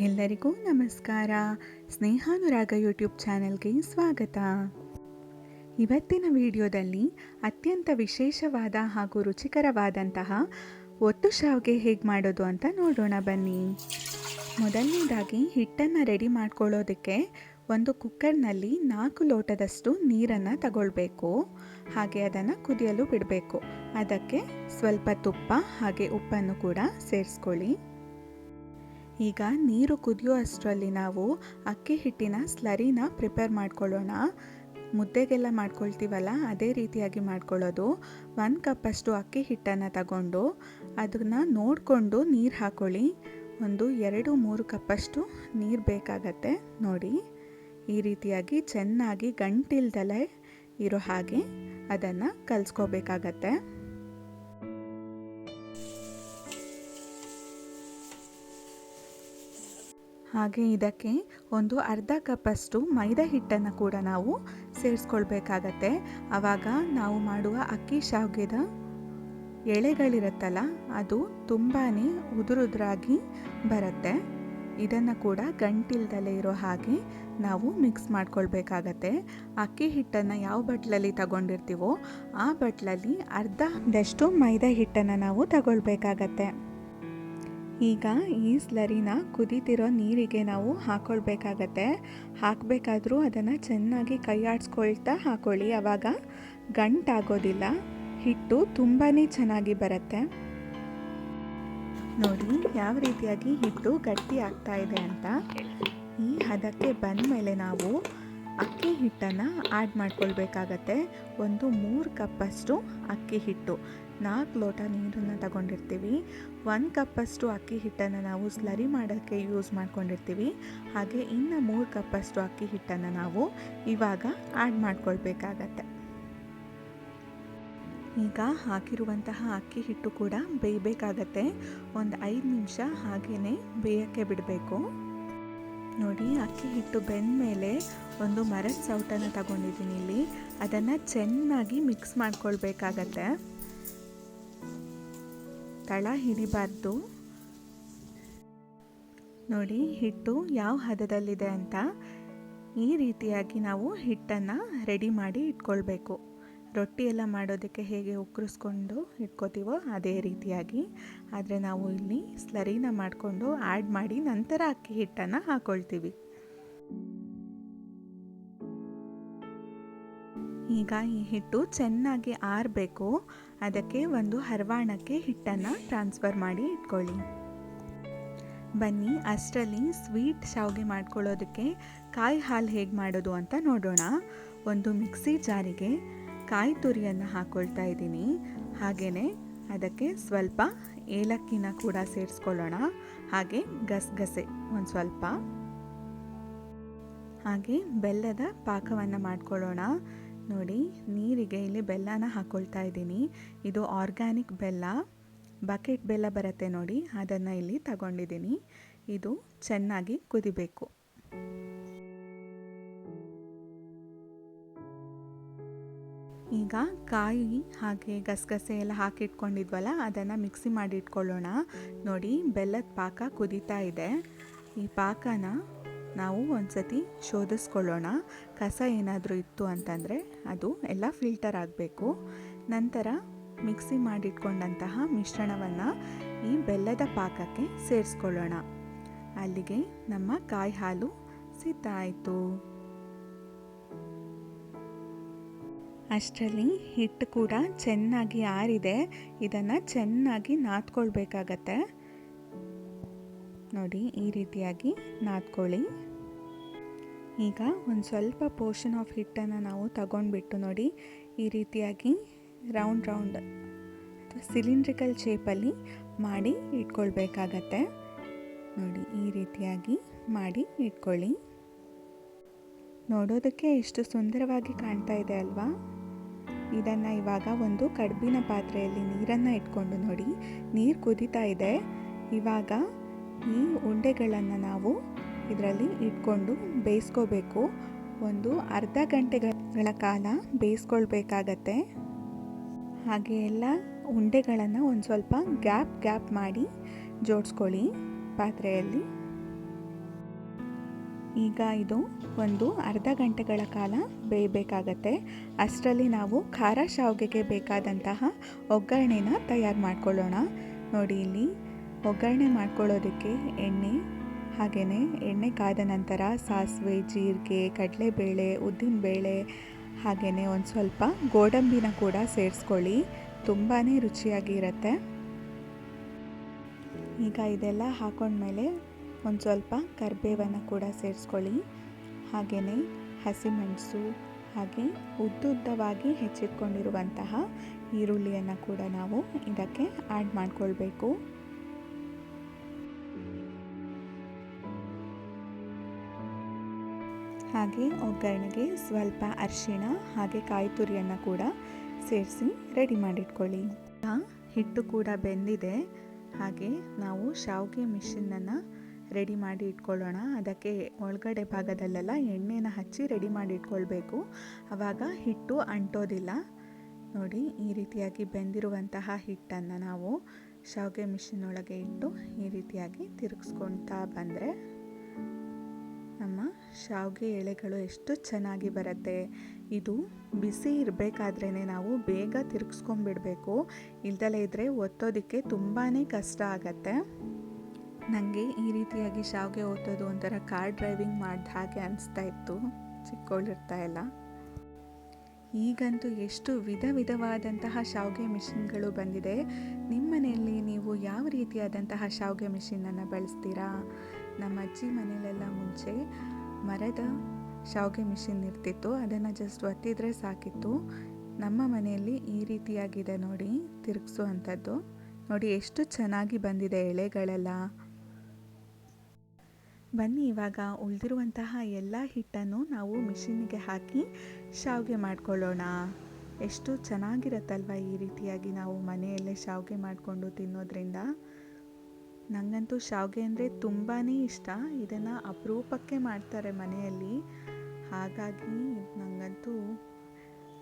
ಎಲ್ಲರಿಗೂ ನಮಸ್ಕಾರ. ಸ್ನೇಹಾನುರಾಗ ಯೂಟ್ಯೂಬ್ ಚಾನೆಲ್ಗೆ ಸ್ವಾಗತ. ಇವತ್ತಿನ ವಿಡಿಯೋದಲ್ಲಿ ಅತ್ಯಂತ ವಿಶೇಷವಾದ ಹಾಗೂ ರುಚಿಕರವಾದಂತಹ ಒತ್ತು ಶಾವ್ಗೆ ಹೇಗೆ ಮಾಡೋದು ಅಂತ ನೋಡೋಣ ಬನ್ನಿ. ಮೊದಲನೇದಾಗಿ ಹಿಟ್ಟನ್ನು ರೆಡಿ ಮಾಡ್ಕೊಳ್ಳೋದಕ್ಕೆ ಒಂದು ಕುಕ್ಕರ್ನಲ್ಲಿ ನಾಲ್ಕು ಲೋಟದಷ್ಟು ನೀರನ್ನು ತಗೊಳ್ಬೇಕು. ಹಾಗೆ ಅದನ್ನು ಕುದಿಯಲು ಬಿಡಬೇಕು. ಅದಕ್ಕೆ ಸ್ವಲ್ಪ ತುಪ್ಪ ಹಾಗೆ ಉಪ್ಪನ್ನು ಕೂಡ ಸೇರಿಸ್ಕೊಳ್ಳಿ. ಈಗ ನೀರು ಕುದಿಯೋ ಅಷ್ಟರಲ್ಲಿ ನಾವು ಅಕ್ಕಿ ಹಿಟ್ಟಿನ ಸ್ಲರಿನ ಪ್ರಿಪೇರ್ ಮಾಡ್ಕೊಳ್ಳೋಣ. ಮುದ್ದೆಗೆಲ್ಲ ಮಾಡ್ಕೊಳ್ತೀವಲ್ಲ, ಅದೇ ರೀತಿಯಾಗಿ ಮಾಡ್ಕೊಳ್ಳೋದು. ಒಂದು ಕಪ್ಪಷ್ಟು ಅಕ್ಕಿ ಹಿಟ್ಟನ್ನು ತಗೊಂಡು ಅದನ್ನು ನೋಡಿಕೊಂಡು ನೀರು ಹಾಕ್ಕೊಳ್ಳಿ ಒಂದು ಎರಡು ಮೂರು ಕಪ್ಪಷ್ಟು ನೀರು ಬೇಕಾಗತ್ತೆ ನೋಡಿ. ಈ ರೀತಿಯಾಗಿ ಚೆನ್ನಾಗಿ ಗಂಟಿಲ್ದಲೇ ಇರೋ ಹಾಗೆ ಅದನ್ನು ಕಲಿಸ್ಕೋಬೇಕಾಗತ್ತೆ. ಹಾಗೆ ಇದಕ್ಕೆ ಒಂದು ಅರ್ಧ ಕಪ್ಪಷ್ಟು ಮೈದಾ ಹಿಟ್ಟನ್ನು ಕೂಡ ನಾವು ಸೇರಿಸ್ಕೊಳ್ಬೇಕಾಗತ್ತೆ. ಆವಾಗ ನಾವು ಮಾಡುವ ಅಕ್ಕಿ ಶಾವ್ಗೆದ ಎಳೆಗಳಿರುತ್ತಲ್ಲ, ಅದು ತುಂಬಾ ಉದುರುದ್ರಾಗಿ ಬರುತ್ತೆ. ಇದನ್ನು ಕೂಡ ಗಂಟಿಲ್ದಲೇ ಇರೋ ಹಾಗೆ ನಾವು ಮಿಕ್ಸ್ ಮಾಡ್ಕೊಳ್ಬೇಕಾಗತ್ತೆ. ಅಕ್ಕಿ ಹಿಟ್ಟನ್ನು ಯಾವ ಬಟ್ಲಲ್ಲಿ ತಗೊಂಡಿರ್ತೀವೋ ಆ ಬಟ್ಲಲ್ಲಿ ಅರ್ಧದಷ್ಟು ಮೈದಾ ಹಿಟ್ಟನ್ನು ನಾವು ತಗೊಳ್ಬೇಕಾಗತ್ತೆ. ಈಗ ಈ ಸ್ಲರಿನ ಕುದಿತಿರೋ ನೀರಿಗೆ ನಾವು ಹಾಕ್ಕೊಳ್ಬೇಕಾಗತ್ತೆ ಹಾಕಬೇಕಾದ್ರೂ ಅದನ್ನು ಚೆನ್ನಾಗಿ ಕೈಯಾಡಿಸ್ಕೊಳ್ತಾ ಹಾಕೊಳ್ಳಿ. ಆವಾಗ ಗಂಟಾಗೋದಿಲ್ಲ. ಹಿಟ್ಟು ತುಂಬಾ ಚೆನ್ನಾಗಿ ಬರುತ್ತೆ. ನೋಡಿ, ಯಾವ ರೀತಿಯಾಗಿ ಹಿಟ್ಟು ಗಟ್ಟಿ ಆಗ್ತಾ ಇದೆ ಅಂತ. ಈ ಹದಕ್ಕೆ ಬಂದ ಮೇಲೆ ನಾವು ಅಕ್ಕಿ ಹಿಟ್ಟನ್ನು ಆ್ಯಡ್ ಮಾಡ್ಕೊಳ್ಬೇಕಾಗತ್ತೆ. ಒಂದು ಮೂರು ಕಪ್ಪಷ್ಟು ಅಕ್ಕಿ ಹಿಟ್ಟು. ನಾಲ್ಕು ಲೋಟ ನೀರನ್ನು ತಗೊಂಡಿರ್ತೀವಿ. ಒಂದು ಕಪ್ಪಷ್ಟು ಅಕ್ಕಿ ಹಿಟ್ಟನ್ನು ನಾವು ಸ್ಲರಿ ಮಾಡೋಕ್ಕೆ ಯೂಸ್ ಮಾಡ್ಕೊಂಡಿರ್ತೀವಿ. ಹಾಗೆ ಇನ್ನು ಮೂರು ಕಪ್ಪಷ್ಟು ಅಕ್ಕಿ ಹಿಟ್ಟನ್ನು ನಾವು ಇವಾಗ ಆ್ಯಡ್ ಮಾಡ್ಕೊಳ್ಬೇಕಾಗತ್ತೆ. ಈಗ ಹಾಕಿರುವಂತಹ ಅಕ್ಕಿ ಹಿಟ್ಟು ಕೂಡ ಬೇಯಬೇಕಾಗತ್ತೆ. ಒಂದು ಐದು ನಿಮಿಷ ಹಾಗೆಯೇ ಬೇಯೋಕ್ಕೆ ಬಿಡಬೇಕು. ನೋಡಿ, ಅಕ್ಕಿ ಹಿಟ್ಟು ಬೆಂದ ಮೇಲೆ ಒಂದು ಮರದ ಸೌಟನ್ನು ತಗೊಂಡಿದ್ದೀನಿ ಇಲ್ಲಿ. ಅದನ್ನು ಚೆನ್ನಾಗಿ ಮಿಕ್ಸ್ ಮಾಡ್ಕೊಳ್ಬೇಕಾಗತ್ತೆ. ತಳ ಹಿಡಿಬಾರ್ದು. ನೋಡಿ, ಹಿಟ್ಟು ಯಾವ ಹದದಲ್ಲಿದೆ ಅಂತ ಈ ರೀತಿಯಾಗಿ ನಾವು ಹಿಟ್ಟನ್ನು ರೆಡಿ ಮಾಡಿ ಇಟ್ಕೊಳ್ಬೇಕು. ರೊಟ್ಟಿ ಎಲ್ಲ ಮಾಡೋದಕ್ಕೆ ಹೇಗೆ ಉಕ್ಕರಿಸ್ಕೊಂಡು ಇಟ್ಕೋತೀವೋ ಅದೇ ರೀತಿಯಾಗಿ. ಆದರೆ ನಾವು ಇಲ್ಲಿ ಸ್ಲರಿನ ಮಾಡಿಕೊಂಡು ಆ್ಯಡ್ ಮಾಡಿ ನಂತರ ಅಕ್ಕಿ ಹಿಟ್ಟನ್ನು ಹಾಕ್ಕೊಳ್ತೀವಿ ಈಗ ಈ ಹಿಟ್ಟು ಚೆನ್ನಾಗಿ ಆರಬೇಕು. ಅದಕ್ಕೆ ಒಂದು ಹರವಾಣಕ್ಕೆ ಹಿಟ್ಟನ್ನು ಟ್ರಾನ್ಸ್ಫರ್ ಮಾಡಿ ಇಟ್ಕೊಳ್ಳಿ. ಬನ್ನಿ, ಅಷ್ಟರಲ್ಲಿ ಸ್ವೀಟ್ ಶಾವಿಗೆ ಮಾಡ್ಕೊಳ್ಳೋದಕ್ಕೆ ಕಾಯಿ ಹಾಲು ಹೇಗೆ ಮಾಡೋದು ಅಂತ ನೋಡೋಣ. ಒಂದು ಮಿಕ್ಸಿ ಜಾರಿಗೆ ಕಾಯಿ ತುರಿಯನ್ನು ಹಾಕ್ಕೊಳ್ತಾ ಇದ್ದೀನಿ. ಹಾಗೆಯೇ ಅದಕ್ಕೆ ಸ್ವಲ್ಪ ಏಲಕ್ಕಿನ ಕೂಡ ಸೇರಿಸ್ಕೊಳ್ಳೋಣ. ಹಾಗೆ ಗಸಗಸೆ ಒಂದು ಸ್ವಲ್ಪ. ಹಾಗೆ ಬೆಲ್ಲದ ಪಾಕವನ್ನು ಮಾಡ್ಕೊಳ್ಳೋಣ. ನೋಡಿ, ನೀರಿಗೆ ಇಲ್ಲಿ ಬೆಲ್ಲನ ಹಾಕ್ಕೊಳ್ತಾ ಇದ್ದೀನಿ. ಇದು ಆರ್ಗ್ಯಾನಿಕ್ ಬೆಲ್ಲ. ಬಕೆಟ್ ಬೆಲ್ಲ ಬರುತ್ತೆ ನೋಡಿ, ಅದನ್ನು ಇಲ್ಲಿ ತಗೊಂಡಿದ್ದೀನಿ. ಇದು ಚೆನ್ನಾಗಿ ಕುದಿಬೇಕು. ಈಗ ಕಾಯಿ ಹಾಗೆ ಗಸಗಸೆ ಎಲ್ಲ ಹಾಕಿಟ್ಕೊಂಡಿದ್ವಲ್ಲ, ಅದನ್ನು ಮಿಕ್ಸಿ ಮಾಡಿ ಇಟ್ಕೊಳ್ಳೋಣ ನೋಡಿ, ಬೆಲ್ಲದ ಪಾಕ ಕುದೀತಾ ಇದೆ. ಈ ಪಾಕನ ನಾವು ಒಂದ್ಸತಿ ಶೋಧಿಸ್ಕೊಳ್ಳೋಣ. ಕಸ ಏನಾದರೂ ಇತ್ತು ಅಂತಂದರೆ ಅದು ಎಲ್ಲ ಫಿಲ್ಟರ್ ಆಗಬೇಕು. ನಂತರ ಮಿಕ್ಸಿ ಮಾಡಿಟ್ಕೊಂಡಂತಹ ಮಿಶ್ರಣವನ್ನು ಈ ಬೆಲ್ಲದ ಪಾಕಕ್ಕೆ ಸೇರಿಸ್ಕೊಳ್ಳೋಣ. ಅಲ್ಲಿಗೆ ನಮ್ಮ ಕಾಯಿ ಹಾಲು ಸಿದ್ಧ ಆಯಿತು. ಅಷ್ಟರಲ್ಲಿ ಹಿಟ್ಟು ಕೂಡ ಚೆನ್ನಾಗಿ ಆರಿದೆ. ಇದನ್ನು ಚೆನ್ನಾಗಿ ನಾದ್ಕೊಳ್ಬೇಕಾಗತ್ತೆ. ನೋಡಿ, ಈ ರೀತಿಯಾಗಿ ನಾದ್ಕೊಳ್ಳಿ. ಈಗ ಒಂದು ಸ್ವಲ್ಪ ಪೋರ್ಷನ್ ಆಫ್ ಹಿಟ್ಟನ್ನು ನಾವು ತಗೊಂಡ್ಬಿಟ್ಟು ನೋಡಿ, ಈ ರೀತಿಯಾಗಿ ರೌಂಡ್ ರೌಂಡ್ ಸಿಲಿಂಡ್ರಿಕಲ್ ಶೇಪಲ್ಲಿ ಮಾಡಿ ಇಟ್ಕೊಳ್ಬೇಕಾಗತ್ತೆ. ನೋಡಿ, ಈ ರೀತಿಯಾಗಿ ಮಾಡಿ ಇಟ್ಕೊಳ್ಳಿ. ನೋಡೋದಕ್ಕೆ ಎಷ್ಟು ಸುಂದರವಾಗಿ ಕಾಣ್ತಾ ಇದೆ ಅಲ್ವಾ? ಇದನ್ನು ಇವಾಗ ಒಂದು ಕಡುಬಿನ ಪಾತ್ರೆಯಲ್ಲಿ ನೀರನ್ನು ಇಟ್ಕೊಂಡು ನೋಡಿ. ನೀರು ಕುದೀತಾ ಇದೆ. ಇವಾಗ ಈ ಉಂಡೆಗಳನ್ನು ನಾವು ಇದರಲ್ಲಿ ಇಟ್ಕೊಂಡು ಬೇಯಿಸ್ಕೋಬೇಕು. ಒಂದು ಅರ್ಧ ಗಂಟೆಗಳ ಕಾಲ ಬೇಯಿಸ್ಕೊಳ್ಬೇಕಾಗತ್ತೆ. ಹಾಗೆ ಎಲ್ಲ ಉಂಡೆಗಳನ್ನು ಒಂದು ಸ್ವಲ್ಪ ಗ್ಯಾಪ್ ಗ್ಯಾಪ್ ಮಾಡಿ ಜೋಡಿಸ್ಕೊಳ್ಳಿ ಪಾತ್ರೆಯಲ್ಲಿ. ಈಗ ಇದು ಒಂದು ಅರ್ಧ ಗಂಟೆಗಳ ಕಾಲ ಬೇಯಬೇಕಾಗತ್ತೆ. ಅಷ್ಟರಲ್ಲಿ ನಾವು ಖಾರ ಶಾವಿಗೆಗೆ ಬೇಕಾದಂತಹ ಒಗ್ಗರಣೆನ ತಯಾರು ಮಾಡ್ಕೊಳ್ಳೋಣ. ನೋಡಿ ಇಲ್ಲಿ ಒಗ್ಗರಣೆ ಮಾಡ್ಕೊಳ್ಳೋದಕ್ಕೆ ಎಣ್ಣೆ ಹಾಗೆಯೇ ಎಣ್ಣೆ ಕಾದ ನಂತರ ಸಾಸಿವೆ, ಜೀರಿಗೆ, ಕಡಲೆಬೇಳೆ, ಉದ್ದಿನಬೇಳೆ ಹಾಗೆಯೇ ಒಂದು ಸ್ವಲ್ಪ ಗೋಡಂಬಿನ ಕೂಡ ಸೇರಿಸ್ಕೊಳ್ಳಿ. ತುಂಬಾ ರುಚಿಯಾಗಿರುತ್ತೆ. ಈಗ ಇದೆಲ್ಲ ಹಾಕೊಂಡ್ಮೇಲೆ ಒಂದು ಸ್ವಲ್ಪ ಕರಿಬೇವನ್ನು ಕೂಡ ಸೇರಿಸ್ಕೊಳ್ಳಿ. ಹಾಗೆಯೇ ಹಸಿಮೆಣಸು ಹಾಗೆ ಉದ್ದುದ್ದವಾಗಿ ಹೆಚ್ಚಿಟ್ಕೊಂಡಿರುವಂತಹ ಈರುಳ್ಳಿಯನ್ನು ಕೂಡ ನಾವು ಇದಕ್ಕೆ ಆ್ಯಡ್ ಮಾಡಿಕೊಳ್ಬೇಕು. ಹಾಗೆ ಒಗ್ಗರಣೆಗೆ ಸ್ವಲ್ಪ ಅರಿಶಿಣ ಹಾಗೆ ಕಾಯಿ ತುರಿಯನ್ನು ಕೂಡ ಸೇರಿಸಿ ರೆಡಿ ಮಾಡಿಟ್ಕೊಳ್ಳಿ. ಹಿಟ್ಟು ಕೂಡ ಬೆಂದಿದೆ. ಹಾಗೆ ನಾವು ಶಾವಿಗೆ ಮಿಷಿನನ್ನು ರೆಡಿ ಮಾಡಿ ಇಟ್ಕೊಳ್ಳೋಣ. ಅದಕ್ಕೆ ಒಳಗಡೆ ಭಾಗದಲ್ಲೆಲ್ಲ ಎಣ್ಣೆನ ಹಚ್ಚಿ ರೆಡಿ ಮಾಡಿ ಇಟ್ಕೊಳ್ಬೇಕು. ಆವಾಗ ಹಿಟ್ಟು ಅಂಟೋದಿಲ್ಲ. ನೋಡಿ, ಈ ರೀತಿಯಾಗಿ ಬೆಂದಿರುವಂತಹ ಹಿಟ್ಟನ್ನು ನಾವು ಶಾವಿಗೆ ಮಿಷಿನ್ ಒಳಗೆ ಇಟ್ಟು ಈ ರೀತಿಯಾಗಿ ತಿರುಗಿಸ್ಕೊಳ್ತಾ ಬಂದರೆ ನಮ್ಮ ಶಾವಿಗೆ ಎಳೆಗಳು ಎಷ್ಟು ಚೆನ್ನಾಗಿ ಬರುತ್ತೆ. ಇದು ಬಿಸಿ ಇರಬೇಕಾದ್ರೇ ನಾವು ಬೇಗ ತಿರುಗಿಸ್ಕೊಂಡ್ಬಿಡ್ಬೇಕು. ಇಲ್ದಲೇ ಇದ್ದರೆ ಒತ್ತೋದಕ್ಕೆ ತುಂಬಾ ಕಷ್ಟ ಆಗತ್ತೆ. ನನಗೆ ಈ ರೀತಿಯಾಗಿ ಶಾವಿಗೆ ಓದೋದು ಒಂಥರ ಕಾರ್ ಡ್ರೈವಿಂಗ್ ಮಾಡಿದ ಹಾಗೆ ಅನಿಸ್ತಾ ಇತ್ತು ಇಲ್ಲ ಈಗಂತೂ ಎಷ್ಟು ವಿಧ ವಿಧವಾದಂತಹ ಶಾವಿಗೆ ಮಿಷಿನ್ಗಳು ಬಂದಿದೆ. ನಿಮ್ಮ ಮನೆಯಲ್ಲಿ ನೀವು ಯಾವ ರೀತಿಯಾದಂತಹ ಶಾವಿಗೆ ಮಿಷಿನನ್ನು ಬಳಸ್ತೀರಾ? ನಮ್ಮ ಅಜ್ಜಿ ಮನೆಯಲ್ಲೆಲ್ಲ ಮುಂಚೆ ಮರದ ಶಾವಿಗೆ ಮಿಷಿನ್ ಇರ್ತಿತ್ತು, ಅದನ್ನು ಜಸ್ಟ್ ಒತ್ತಿದ್ರೆ ಸಾಕಿತ್ತು. ನಮ್ಮ ಮನೆಯಲ್ಲಿ ಈ ರೀತಿಯಾಗಿದೆ ನೋಡಿ ತಿರುಗಿಸುವಂಥದ್ದು ನೋಡಿ, ಎಷ್ಟು ಚೆನ್ನಾಗಿ ಬಂದಿದೆ ಎಳೆಗಳೆಲ್ಲ. ಬನ್ನಿ, ಇವಾಗ ಉಳಿದಿರುವಂತಹ ಎಲ್ಲ ಹಿಟ್ಟನ್ನು ನಾವು ಮಿಷಿನ್ಗೆ ಹಾಕಿ ಶಾವಿಗೆ ಮಾಡ್ಕೊಳ್ಳೋಣ. ಎಷ್ಟು ಚೆನ್ನಾಗಿರತ್ತಲ್ವ ಈ ರೀತಿಯಾಗಿ ನಾವು ಮನೆಯಲ್ಲೇ ಶಾವಿಗೆ ಮಾಡಿಕೊಂಡು ತಿನ್ನೋದ್ರಿಂದ? ನನಗಂತೂ ಶಾವಿಗೆ ಅಂದರೆ ತುಂಬಾ ಇಷ್ಟ. ಇದನ್ನು ಅಪರೂಪಕ್ಕೆ ಮಾಡ್ತಾರೆ ಮನೆಯಲ್ಲಿ. ಹಾಗಾಗಿ ನನಗಂತೂ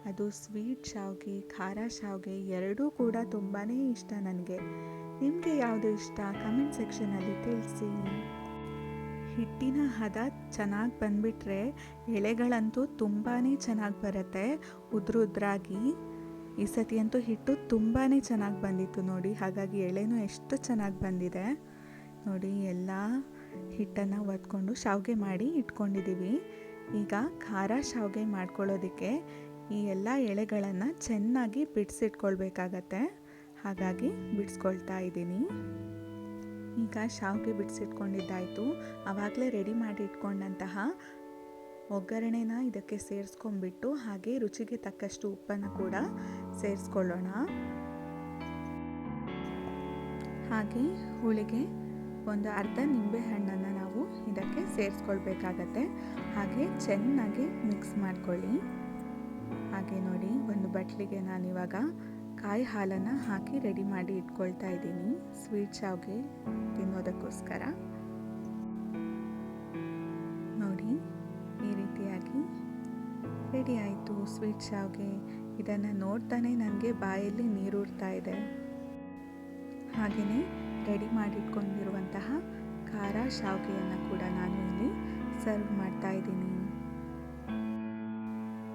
ಅದು ಸ್ವೀಟ್ ಶಾವಿಗೆ, ಖಾರ ಶಾವಿಗೆ ಎರಡೂ ಕೂಡ ತುಂಬಾ ಇಷ್ಟ ನನಗೆ. ನಿಮಗೆ ಯಾವುದು ಇಷ್ಟ? ಕಮೆಂಟ್ ಸೆಕ್ಷನಲ್ಲಿ ತಿಳಿಸಿ. ಹಿಟ್ಟಿನ ಹದ ಚೆನ್ನಾಗಿ ಬಂದುಬಿಟ್ರೆ ಎಳೆಗಳಂತೂ ತುಂಬಾ ಚೆನ್ನಾಗಿ ಬರುತ್ತೆ. ಉದ್ರುದ್ರಾಗಿ ಈ ಸತಿ ಅಂತೂ ಹಿಟ್ಟು ತುಂಬಾ ಚೆನ್ನಾಗಿ ಬಂದಿತ್ತು ನೋಡಿ. ಹಾಗಾಗಿ ಎಳೆನೂ ಎಷ್ಟು ಚೆನ್ನಾಗಿ ಬಂದಿದೆ. ನೋಡಿ, ಎಲ್ಲ ಹಿಟ್ಟನ್ನು ಒತ್ಕೊಂಡು ಶಾವಿಗೆ ಮಾಡಿ ಇಟ್ಕೊಂಡಿದ್ದೀವಿ ಈಗ ಖಾರ ಶಾವಿಗೆ ಮಾಡ್ಕೊಳ್ಳೋದಕ್ಕೆ ಈ ಎಲ್ಲ ಎಳೆಗಳನ್ನು ಚೆನ್ನಾಗಿ ಬಿಡಿಸಿಟ್ಕೊಳ್ಬೇಕಾಗತ್ತೆ. ಹಾಗಾಗಿ ಬಿಡಿಸ್ಕೊಳ್ತಾ ಇದ್ದೀನಿ. ಈಗ ಶಾವಿಗೆ ಬಿಡಿಸಿಟ್ಕೊಂಡಿದ್ದಾಯಿತು. ಆವಾಗಲೇ ರೆಡಿ ಮಾಡಿ ಇಟ್ಕೊಂಡಂತಹ ಒಗ್ಗರಣೆನ ಇದಕ್ಕೆ ಸೇರಿಸ್ಕೊಂಡ್ಬಿಟ್ಟು ಹಾಗೆ ರುಚಿಗೆ ತಕ್ಕಷ್ಟು ಉಪ್ಪನ್ನು ಕೂಡ ಸೇರಿಸ್ಕೊಳ್ಳೋಣ. ಹಾಗೆ ಹುಳಿಗೆ ಒಂದು ಅರ್ಧ ನಿಂಬೆ ಹಣ್ಣನ್ನು ನಾವು ಇದಕ್ಕೆ ಸೇರಿಸ್ಕೊಳ್ಬೇಕಾಗತ್ತೆ. ಹಾಗೆ ಚೆನ್ನಾಗಿ ಮಿಕ್ಸ್ ಮಾಡ್ಕೊಳ್ಳಿ. ಹಾಗೆ ನೋಡಿ, ಒಂದು ಬಟ್ಲಿಗೆ ನಾನಿವಾಗ ಕಾಯಿ ಹಾಲನ್ನು ಹಾಕಿ ರೆಡಿ ಮಾಡಿ ಇಟ್ಕೊಳ್ತಾ ಇದ್ದೀನಿ. ಸ್ವೀಟ್ ಶಾವ್ಗೆ ತಿನ್ನೋದಕ್ಕೋಸ್ಕರ. ನೋಡಿ, ಈ ರೀತಿಯಾಗಿ ರೆಡಿ ಆಯಿತು ಸ್ವೀಟ್ ಶಾವ್ಗೆ ಇದನ್ನು ನೋಡ್ತಾನೆ ನನಗೆ ಬಾಯಲ್ಲಿ ನೀರೂರ್ತಾ ಇದೆ. ಹಾಗೆಯೇ ರೆಡಿ ಮಾಡಿಟ್ಕೊಂಡಿರುವಂತಹ ಖಾರ ಶಾವಿಗೆಯನ್ನು ಕೂಡ ನಾನು ಇಲ್ಲಿ ಸರ್ವ್ ಮಾಡ್ತಾ ಇದ್ದೀನಿ.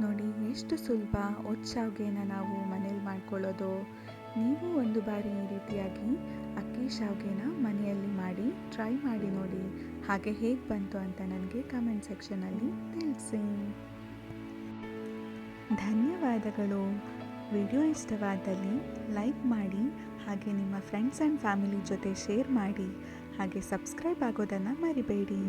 ನೋಡಿ ಎಷ್ಟು ಸುಲಭ ಶಾವಿಗೆನ ನಾವು ಮನೇಲಿ ಮಾಡ್ಕೊಳ್ಳೋದು. ನೀವು ಒಂದು ಬಾರಿ ಈ ರೀತಿಯಾಗಿ ಅಕ್ಕಿ ಶಾವಿಗೆನ ಮನೆಯಲ್ಲಿ ಮಾಡಿ ಟ್ರೈ ಮಾಡಿ ನೋಡಿ. ಹಾಗೆ ಹೇಗೆ ಬಂತು ಅಂತ ನನಗೆ ಕಮೆಂಟ್ ಸೆಕ್ಷನಲ್ಲಿ ತಿಳಿಸಿ. ಧನ್ಯವಾದಗಳು. ವಿಡಿಯೋ ಇಷ್ಟವಾದಲ್ಲಿ ಲೈಕ್ ಮಾಡಿ, ಹಾಗೆ ನಿಮ್ಮ ಫ್ರೆಂಡ್ಸ್ ಆ್ಯಂಡ್ ಫ್ಯಾಮಿಲಿ ಜೊತೆ ಶೇರ್ ಮಾಡಿ. ಹಾಗೆ ಸಬ್ಸ್ಕ್ರೈಬ್ ಆಗೋದನ್ನು ಮರಿಬೇಡಿ.